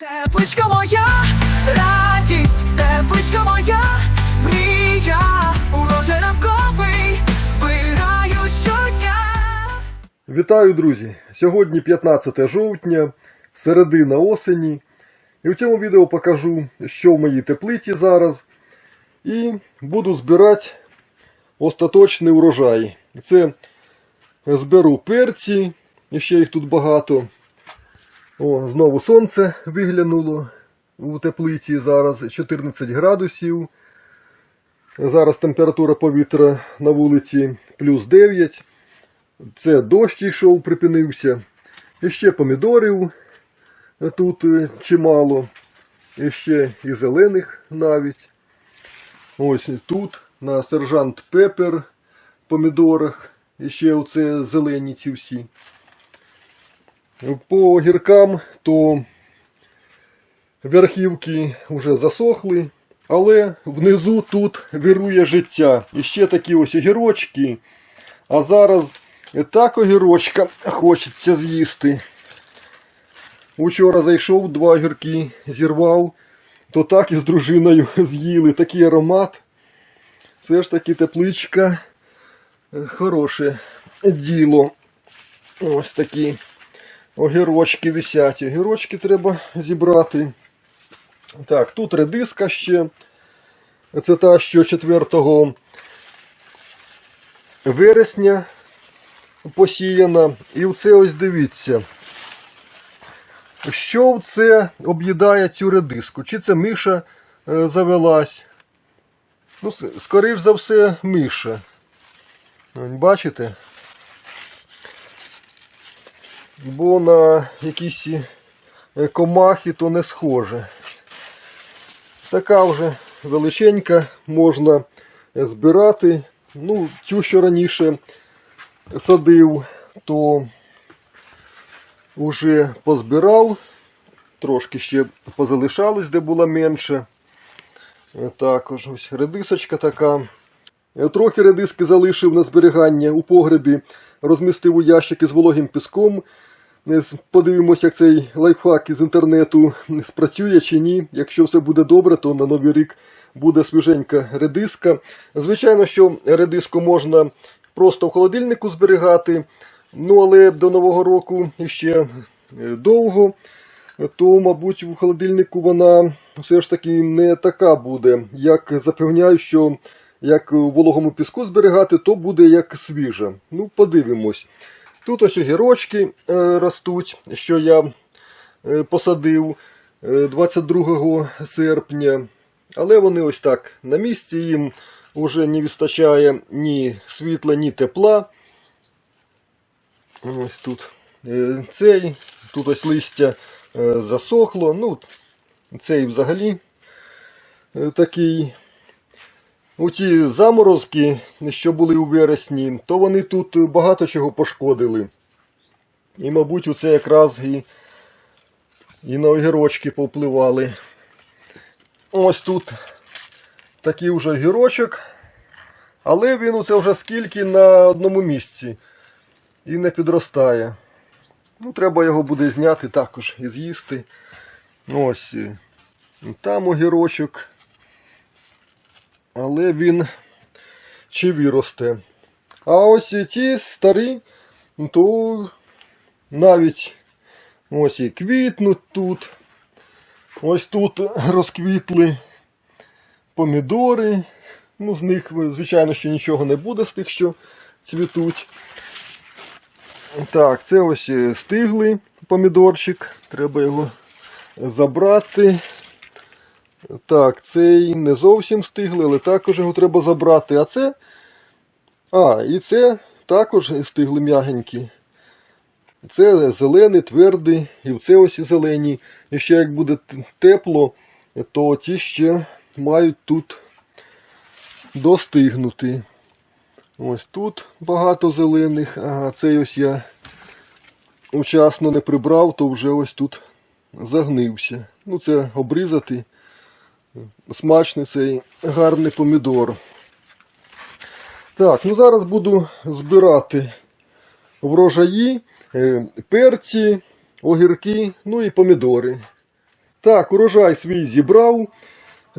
Тепличка моя, радість, тепличка моя, мрія, урожай ранковий, збираю щодня. Вітаю, друзі! Сьогодні 15 жовтня, середина осені. І в цьому відео покажу, що в моїй теплиці зараз. І буду збирати остаточний урожай. Це зберу перці, ще їх тут багато. О, знову сонце виглянуло у теплиці. Зараз 14 градусів. Зараз температура повітря на вулиці плюс 9. Це дощ йшов, припинився. І ще помідорів тут чимало. І ще і зелених навіть. Ось тут на сержант Пепер помідорах. І ще оце зелені ці всі. По огіркам то верхівки вже засохли, але внизу тут вирує життя. І ще такі ось огірочки. А зараз так огірочка хочеться з'їсти. Учора зайшов, два огірки зірвав, то так і з дружиною з'їли. Такий аромат. Все ж таки тепличка. Хороше діло. Ось такі огірочки висять. Огірочки треба зібрати. Так, тут редиска ще. Це та, що 4 вересня посіяна. І оце ось дивіться. Що це об'їдає цю редиску? Чи це миша е, завелась? Ну, скоріш за все, миша. Бачите? Бо на якісь е, комахи то не схоже. Така вже величенька можна збирати. Ну, цю, що раніше садив, то вже позбирав. Трошки ще позалишалось, де було менше. Е, Також ось редисочка така. Е, Трохи редиски залишив на зберігання у погребі, розмістив у ящики з вологим піском. Е, Подивимося, як цей лайфхак із інтернету спрацює чи ні. Якщо все буде добре, то на новий рік буде свіженька редиска. Звичайно, що редиску можна просто в холодильнику зберігати, ну але до Нового року ще е, довго, то, мабуть, в холодильнику вона все ж таки не така буде. Як запевняють, що як у вологому піску зберігати, то буде як свіжа. Ну, подивимось. Тут ось огірочки е, ростуть, що я е, посадив е, 22 серпня. Але вони ось так на місці, їм вже не вистачає ні світла, ні тепла. Ось тут е, цей, тут ось листя е, засохло. Ну, цей взагалі е, такий. Ті заморозки, що були у вересні, то вони тут багато чого пошкодили. І, мабуть, у це якраз і, і на огірочки повпливали. Ось тут такий вже огірочок. Але він у це вже скільки на одному місці і не підростає. Ну, треба його буде зняти також і з'їсти. Ось там огірочок. Але він чи виросте. А ось ці старі, то навіть ось і квітнуть тут. Ось тут розквітли помідори. Ну, з них, звичайно, що нічого не буде з тих, що цвітуть. Так, це ось стиглий помідорчик. Треба його забрати. Так, цей не зовсім стиглий, але також його треба забрати. А це. А, і це також стигли м'ягенькі. Це зелений, твердий, і це ось зелені. І ще як буде тепло, то ті ще мають тут достигнути. Ось тут багато зелених. Ага, цей ось я вчасно не прибрав, то вже ось тут загнився. Ну, це обрізати. Смачний цей гарний помідор. Так, ну зараз буду збирати врожаї, е, перці, огірки, ну і помідори. Так, урожай свій зібрав.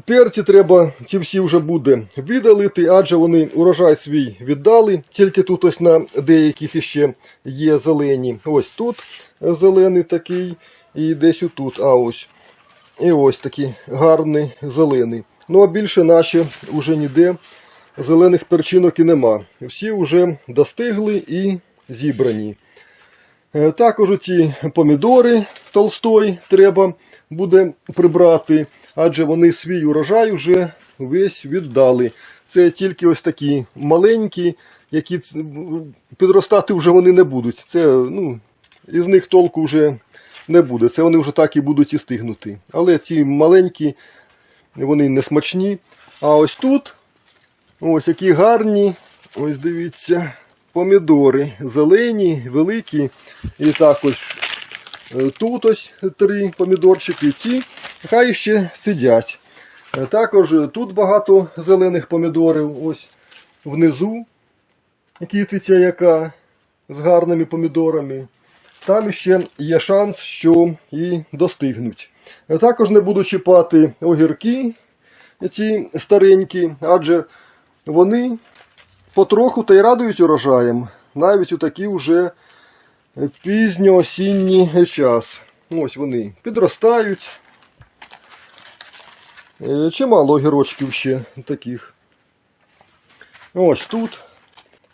Перці треба, ці всі вже буде видалити, адже вони урожай свій віддали. Тільки тут ось на деяких іще є зелені. Ось тут зелений такий, і десь отут. А ось. І ось такий гарний зелений. Ну а більше наші вже ніде зелених перчинок і нема. Всі вже достигли і зібрані. Е, Також ці помідори толстой треба буде прибрати, адже вони свій урожай вже весь віддали. Це тільки ось такі маленькі, які підростати вже вони не будуть. Це, ну, із них толку вже не буде. Це вони вже так і будуть і стигнути. Але ці маленькі, вони не смачні. А ось тут, ось які гарні, ось дивіться, помідори. Зелені, великі. І також е, тут ось три помідорчики. Ці хай ще сидять. Е, Також тут багато зелених помідорів. Ось внизу кітиця яка з гарними помідорами. Там ще є шанс, що і достигнуть. Також не буду чіпати огірки, ці старенькі, адже вони потроху та й радують урожаєм, навіть у такий вже пізньоосінній час. Ось вони підростають. Е, Чимало огірочків ще таких. Ось тут.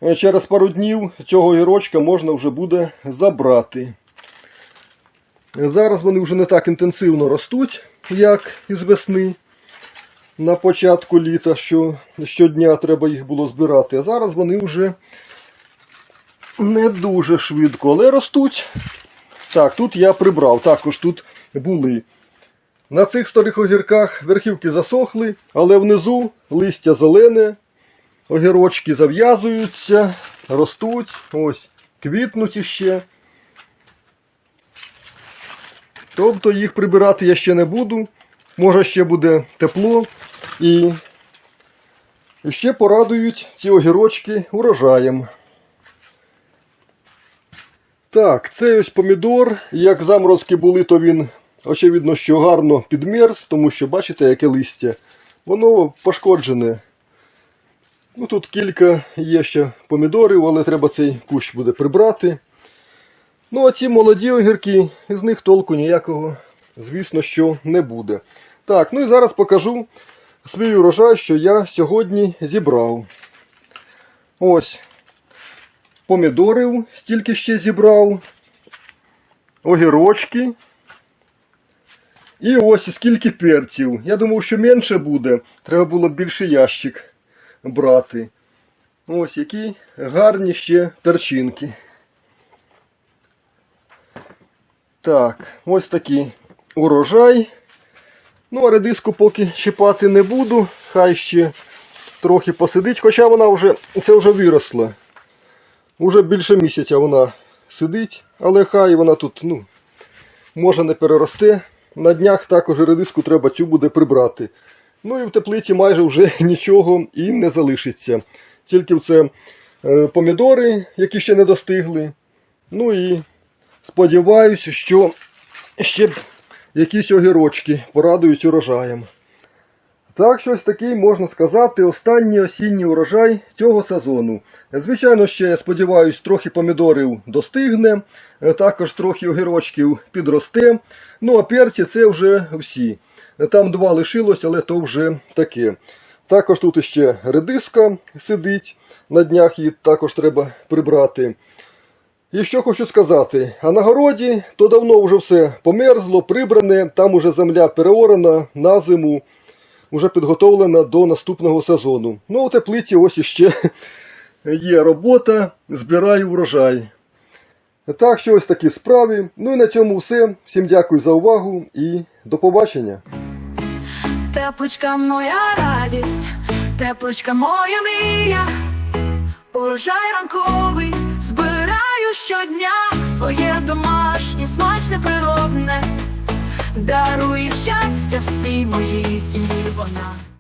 Е, Через пару днів цього огірочка можна вже буде забрати. Е, Зараз вони вже не так інтенсивно ростуть, як із весни. На початку літа, що щодня треба їх було збирати. А зараз вони вже не дуже швидко, але ростуть. Так, тут я прибрав. Також тут були. На цих старих огірках верхівки засохли, але внизу листя зелене, огірочки зав'язуються, ростуть, ось, квітнуть іще. Тобто їх прибирати я ще не буду. Може ще буде тепло і ще порадують ці огірочки урожаєм. Так, цей ось помідор, як заморозки були, то він, очевидно, що гарно підмерз, тому що бачите, яке листя. Воно пошкоджене. Ну, тут кілька є ще помідорів, але треба цей кущ буде прибрати. Ну, а ті молоді огірки, з них толку ніякого, звісно, що не буде. Так, ну і зараз покажу свій урожай, що я сьогодні зібрав. Ось. Помідорів стільки ще зібрав. Огірочки. І ось скільки перців. Я думав, що менше буде. Треба було більше ящик брати. Ось які гарні ще перчинки. Так, ось такий урожай. Ну, а редиску поки чіпати не буду. Хай ще трохи посидить, хоча вона вже це вже виросла. Уже більше місяця вона сидить, але хай вона тут, ну, може не переросте. На днях також редиску треба цю буде прибрати. Ну і в теплиці майже вже нічого і не залишиться. Тільки це е, помідори, які ще не достигли. Ну і сподіваюся, що ще якісь огірочки порадують урожаєм. Так, щось такий, можна сказати, останній осінній урожай цього сезону. Звичайно, ще, я сподіваюся, трохи помідорів достигне, е, також трохи огірочків підросте. Ну, а перці це вже всі. Там два лишилось, але то вже таке. Також тут ще редиска сидить, на днях її також треба прибрати. І що хочу сказати, а на городі то давно вже все померзло, прибране, там уже земля переорана на зиму, вже підготовлена до наступного сезону. Ну, у теплиці ось іще є робота, збираю врожай. Так, що ось такі справи. Ну і на цьому все. Всім дякую за увагу і до побачення. Тепличка моя радість, тепличка моя мрія, урожай ранковий збираю щодня своє домашнє, смачне природне, дарує щастя всій моїй сім'ї вона.